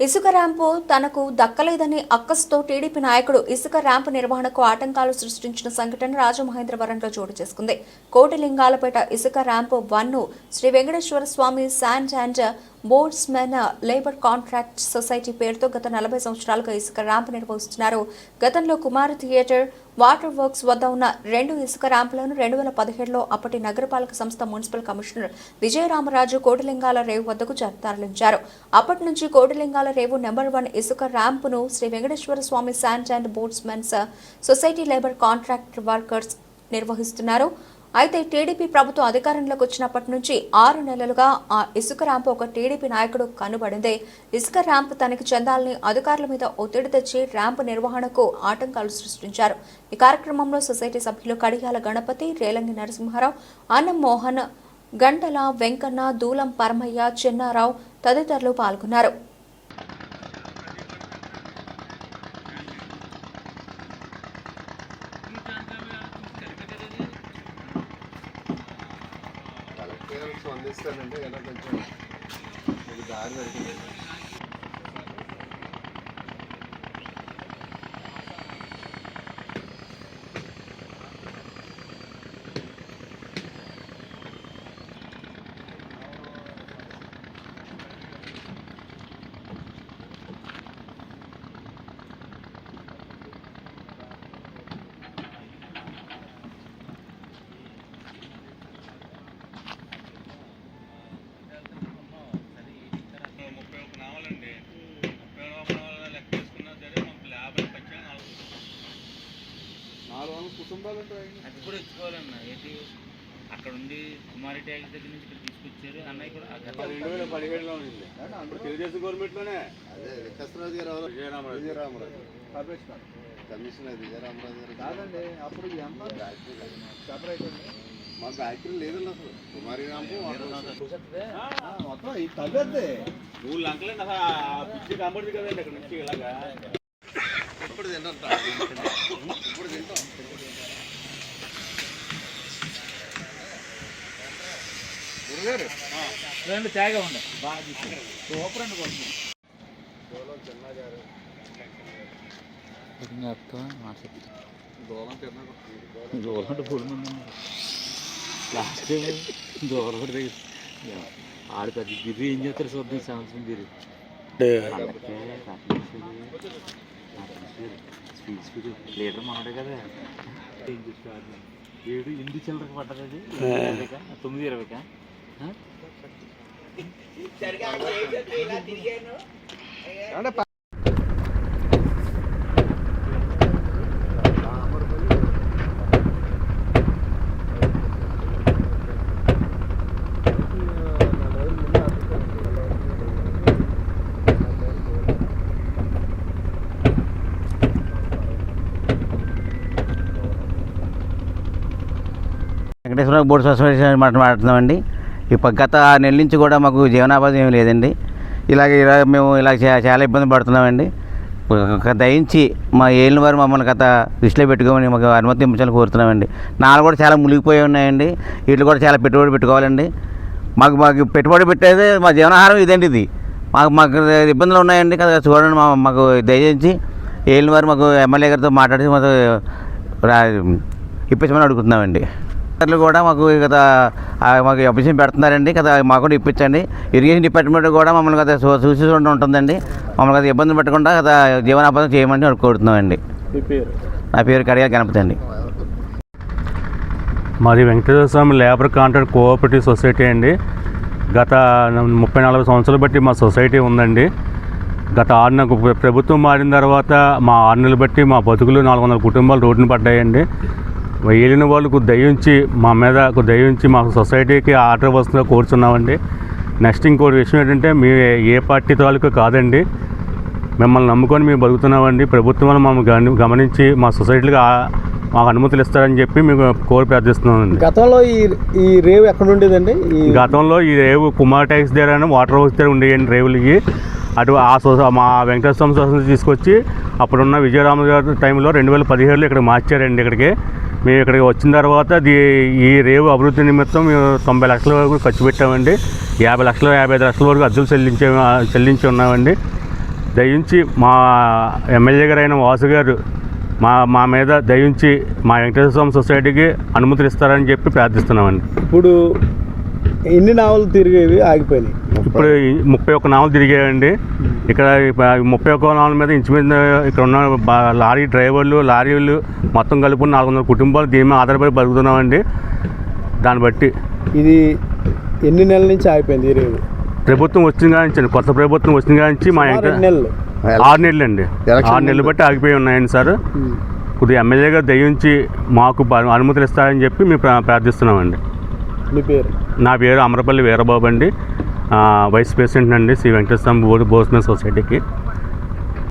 ఇసుక ర్యాంపు తనకు దక్కలేదని అక్కస్తో టీడీపీ నాయకుడు ఇసుక ర్యాంపు నిర్వహణకు ఆటంకాలు సృష్టించిన సంఘటన రాజమహేంద్రవరంలో చోటు చేసుకుంది. కోటిలింగాలపేట ఇసుక ramp one Sri Venkateswara Swamy sand and boatsmen labour contract society పేరుతో గత నలభై సంవత్సరాలుగా ఇసుక ర్యాంప్ నిర్వహిస్తున్నారు. గతంలో కుమార్ థియేటర్ వాటర్ వర్క్స్ వద్ద ఉన్న రెండు ఇసుక ర్యాంపులను రెండు వేల పదిహేడులో అప్పటి నగరపాలక సంస్థ మున్సిపల్ కమిషనర్ విజయరామరాజు కోటిలింగాల రేవు వద్దకు తరలించారు. అప్పటి నుంచి కోటిలింగాల రేవు నెంబర్ వన్ ఇసుక ర్యాంపును Sri Venkateswara Swamy sand and boatsmens society labour contract workers నిర్వహిస్తున్నారు. అయితే టీడీపీ ప్రభుత్వం అధికారంలోకి వచ్చినప్పటి నుంచి ఆరు నెలలుగా ఆ ఇసుక ర్యాంపు ఒక టీడీపీ నాయకుడు కనుబడిందే. ఇసుక ర్యాంప్ తనకి చెందాలని అధికారుల మీద ఒత్తిడి తెచ్చి ర్యాంప్ నిర్వహణకు ఆటంకాలు సృష్టించారు. ఈ కార్యక్రమంలో సొసైటీ సభ్యులు కడియాల గణపతి రేలంగి నరసింహారావు అన్నం మోహన్ గంటల వెంకన్న దూలం పరమయ్య చిన్నారావు తదితరులు పాల్గొన్నారు. కలెక్టర్ స్పందిస్తానంటే ఎలా కొంచెం దారి పెడుతుంది ముప్పై ఒక నావలండి ముప్పై ఒక నావల లెక్క వేసుకున్నా సరే మనకు యాభై పచ్చిన నాలుగు వందల కుటుంబాలు అది కూడా ఇచ్చుకోవాలన్న ఏంటి అక్కడ ఉండి కుమారి ట్యాక్స్ దగ్గర నుంచి ఇక్కడ తీసుకొచ్చారు. అన్నయ్య కూడా రెండు వేల పదిహేడులో ఉంది అప్పుడు తెలుగుదేశం గవర్నమెంట్లోనే. అదే వికాసరాజు గారు విజయరామరాజు. విజయరామరాజు. కమిషనర్. విజయరామరాజు గారు. కాదండి అప్పుడు ఈ అమ్మ. సెపరేట్ అండి మా గాయత్రి లేదండి అసలు. కుమారి రాము మొత్తం ఈ తగ్గద్ది. మూడు లంకలండి అసలు. ఆ పిచ్చి కనబడింది కదండి అక్కడ నుంచి ఇలాగా. ఇప్పుడు తింటాం రెండు తేగా ఉండే. బాగా సూపర్ అండి కొంచెం గారు. దూరం పొడి లాస్ట్ దూరం కూడా దగ్గర ఆడు పెద్ద బిర్రి ఏం చేస్తారు చూద్దాం సంవత్సరం స్పీడ్ లీటర్ మనడే కదా. ఏడు ఎనిమిది చిల్లరకు పడ్డది? తొమ్మిది ఇరవైకా? వెంకటేశ్వర బోర్డు అసోసియేషన్ మాట్లాడుతున్నామండి. ఇప్పుడు గత ఆరు నెలల నుంచి కూడా మాకు జీవనాపాధం ఏమీ లేదండి. ఇలాగ ఇలా మేము ఇలా చాలా ఇబ్బంది పడుతున్నామండి. దయించి మా ఏళ్ళ వారు మమ్మల్ని గత దృష్టిలో పెట్టుకోమని మాకు అనుమతించాలని కోరుతున్నామండి. నాలుగు కూడా చాలా మునిగిపోయి ఉన్నాయండి. వీళ్ళు కూడా చాలా పెట్టుబడి పెట్టుకోవాలండి. మాకు మాకు పెట్టుబడి పెట్టేది మా జీవనాహారం ఇదండి ఇది. మాకు మాకు ఇబ్బందులు ఉన్నాయండి. కదా చూడండి మా మాకు దయచేసి ఏళ్ళ వారు మాకు ఎమ్మెల్యే గారితో మాట్లాడి మాకు రా ఇప్పించమని అడుగుతున్నామండి. అధికారులు కూడా మాకు గత మాకు అభిషేకం పెడుతున్నారండి. కదా మాకు కూడా ఇప్పించండి. ఇరిగేషన్ డిపార్ట్మెంట్ కూడా మమ్మల్ని కదా చూసి ఉంటుందండి. మమ్మల్ని కదా ఇబ్బంది పెట్టకుండా కదా జీవనాపాదం చేయమని కోరుతున్నామండి. నా పేరు కడియాల గణపతి అండి. మాది Venkateswara Swamy labour contract cooperative society అండి. గత ముప్పై నలభై సంవత్సరాలు బట్టి మా సొసైటీ ఉందండి. గత ఆరు ప్రభుత్వం మారిన తర్వాత మా ఆరు నెలలు బట్టి మా బతుకులు నాలుగు వందల కుటుంబాలు రోడ్డున పడ్డాయండి. ఏలిన వాళ్ళకు దయించి మా మీద దయించి మా సొసైటీకి ఆర్డర్ వస్తుందో కోరుచున్నామండి. నెక్స్ట్ ఇంకోటి విషయం ఏంటంటే మీ ఏ పార్టీ తాలూకు కాదండి. మిమ్మల్ని నమ్ముకొని మేము బతుకుతున్నామండి. ప్రభుత్వం మమ్మల్ని గమని- గమనించి మా సొసైటీకి మాకు అనుమతులు ఇస్తారని చెప్పి మేము కోరి ప్రార్థిస్తున్నామండి. గతంలో ఈ ఈ రేవు ఎక్కడ ఉండేదండి? గతంలో ఈ రేవు కుమార్ ట్యాక్స్ దగ్గర వాటర్ హౌస్ దగ్గర ఉండేయండి రేవులు ఇవి అటు ఆ సొస మా వెంకటేశ్వర సొసైటీ తీసుకొచ్చి అప్పుడున్న విజయరామ గారి టైంలో రెండు వేల పదిహేడులో ఇక్కడ మార్చారండి ఇక్కడికి. మేము ఇక్కడికి వచ్చిన తర్వాత దీ ఈ రేవు అభివృద్ధి నిమిత్తం మేము తొంభై లక్షల వరకు ఖర్చు పెట్టామండి. యాభై లక్షలు యాభై ఐదు లక్షల వరకు అద్దెలు చెల్లించే చెల్లించి ఉన్నామండి. దయించి మా ఎమ్మెల్యే గారు అయిన వాసు గారు మా మా మీద దయించి మా వెంకటేశ్వర స్వామి సొసైటీకి అనుమతులు ఇస్తారని చెప్పి ప్రార్థిస్తున్నామండి. ఇప్పుడు ఎన్ని నావలు తిరిగేవి ఆగిపోయినాయి? ఇప్పుడు ముప్పై ఒక్క నావలు తిరిగాయండి. ఇక్కడ ముప్పై ఒక్క నావల మీద ఇంచుమించు ఇక్కడ ఉన్న బా- లారీ డ్రైవర్లు లారీలు మొత్తం కలుపుకుని నాలుగు వందల కుటుంబాలు దీని మీద ఆధారపడి బతుకుతున్నామండి. దాన్ని బట్టి. ఇది ఎన్ని నెలల నుంచి ఆగిపోయింది ఈ రేవు? ప్రభుత్వం వచ్చిన కానించండి కొత్త ప్రభుత్వం వచ్చిన కానించి మా ఎన్ని నెలలు? ఆరు నెలలు అండి ఆరు నెలలు బట్టి ఆగిపోయి ఉన్నాయండి సార్. కొద్దిగా ఎమ్మెల్యే గారు దయించి మాకు అనుమతులు ఇస్తారని చెప్పి మేము ప్రా- ప్రార్థిస్తున్నామండి. నీ పేరు? నా పేరు అమరపల్లి వీరబాబు అండి. వైస్ ప్రెసిడెంట్ అండి శ్రీ వెంకటేశ్వర బోర్డు బోస్మెన్ సొసైటీకి.